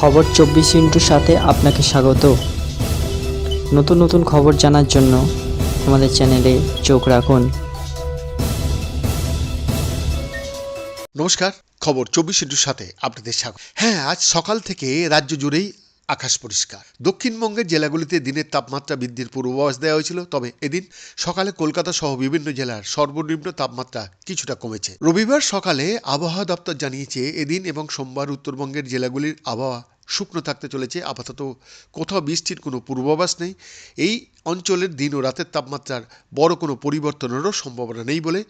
খবর চব্বিশ ইন্টুর সাথে আপনাকে স্বাগত। নতুন নতুন খবর জানার জন্য আমাদের চ্যানেলে চোখ রাখুন। নমস্কার, খবর চব্বিশ ইন্টুর সাথে আপনাদের স্বাগত। হ্যাঁ আজ সকাল থেকে রাজ্য জুড়েই আকাশ পরিষ্কার। দক্ষিণবঙ্গের জেলাগুলিতে দিনের তাপমাত্রা বৃদ্ধির পূর্বাভাস দেওয়া হয়েছিল, তবে এদিন সকালে কলকাতা সহ বিভিন্ন জেলার সর্বনিম্ন তাপমাত্রা কিছুটা কমেছে। রবিবার সকালে আবহাওয়া দপ্তর জানিয়েছে, এদিন এবং সোমবার উত্তরবঙ্গের জেলাগুলির আবহাওয়া শুকনো থাকতে চলেছে। আপাতত কোথাও বৃষ্টির কোনো পূর্বাভাস নেই। এই অঞ্চলের দিন ও রাতের তাপমাত্রার বড় কোনো পরিবর্তনেরও সম্ভাবনা নেই বলে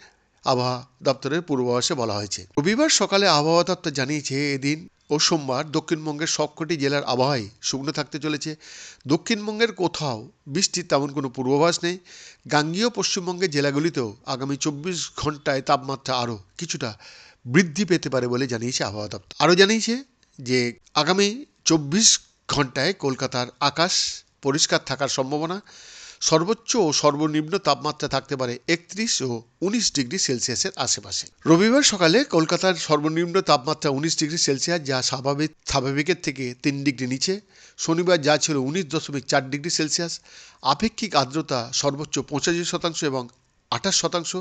আবহাওয়া দপ্তরের পূর্বাভাসে বলা হয়েছে। রবিবার সকালে আবহাওয়া দপ্তর জানিয়েছে, এদিন ও সোমবার দক্ষিণবঙ্গের সবকটি জেলার আবহাওয়াই শুকনো থাকতে চলেছে। দক্ষিণবঙ্গের কোথাও বৃষ্টির তেমন কোনো পূর্বাভাস নেই। গাঙ্গীয় পশ্চিমবঙ্গের জেলাগুলিতেও আগামী চব্বিশ ঘন্টায় তাপমাত্রা আরও কিছুটা বৃদ্ধি পেতে পারে বলে জানিয়েছে আবহাওয়া দপ্তর। আরও জানিয়েছে যে আগামী চব্বিশ ঘন্টায় কলকাতার আকাশ পরিষ্কার থাকার সম্ভাবনা, সর্বোচ্চ ও সর্বনিম্ন তাপমাত্রা থাকতে পারে একত্রিশ ও উনিশ ডিগ্রি সেলসিয়াসের আশেপাশে। রবিবার সকালে কলকাতার সর্বনিম্ন তাপমাত্রা উনিশ ডিগ্রি সেলসিয়াস, যা স্বাভাবিক, স্বাভাবিকের থেকে তিন ডিগ্রি নিচে। শনিবার যা ছিল উনিশ দশমিক চার ডিগ্রি সেলসিয়াস। আপেক্ষিক আর্দ্রতা সর্বোচ্চ পঁচাশি শতাংশ এবং আঠাশ শতাংশ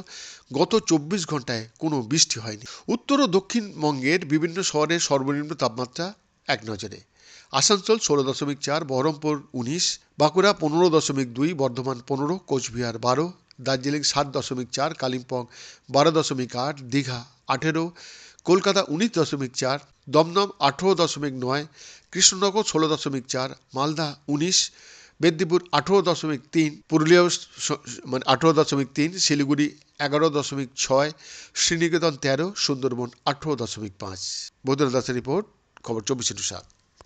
গত চব্বিশ ঘন্টায় কোনো বৃষ্টি হয়নি। উত্তর ও দক্ষিণবঙ্গের বিভিন্ন শহরের সর্বনিম্ন তাপমাত্রা এক নজরে। আসানসোল ষোলো দশমিক চার, বহরমপুর উনিশ, বাঁকুড়া পনেরো দশমিক দুই, বর্ধমান পনেরো, কোচবিহার বারো, দার্জিলিং সাত দশমিক চার, কালিম্পং বারো দশমিক আট, দীঘা আঠেরো, কলকাতা উনিশ দশমিক চার, দমদম আঠেরো দশমিক নয়, কৃষ্ণনগর ষোলো দশমিক চার, মালদা উনিশ মেদিনীপুর আঠেরো দশমিক তিন, পুরুলিয়া মানে আঠেরো দশমিক তিন, শিলিগুড়ি এগারো দশমিক ছয়, শ্রীনিকেতন তেরো, সুন্দরবন আঠেরো দশমিক পাঁচ। বৈদ্যনাথ দাসের রিপোর্ট, খবর চব্বিশে সাত।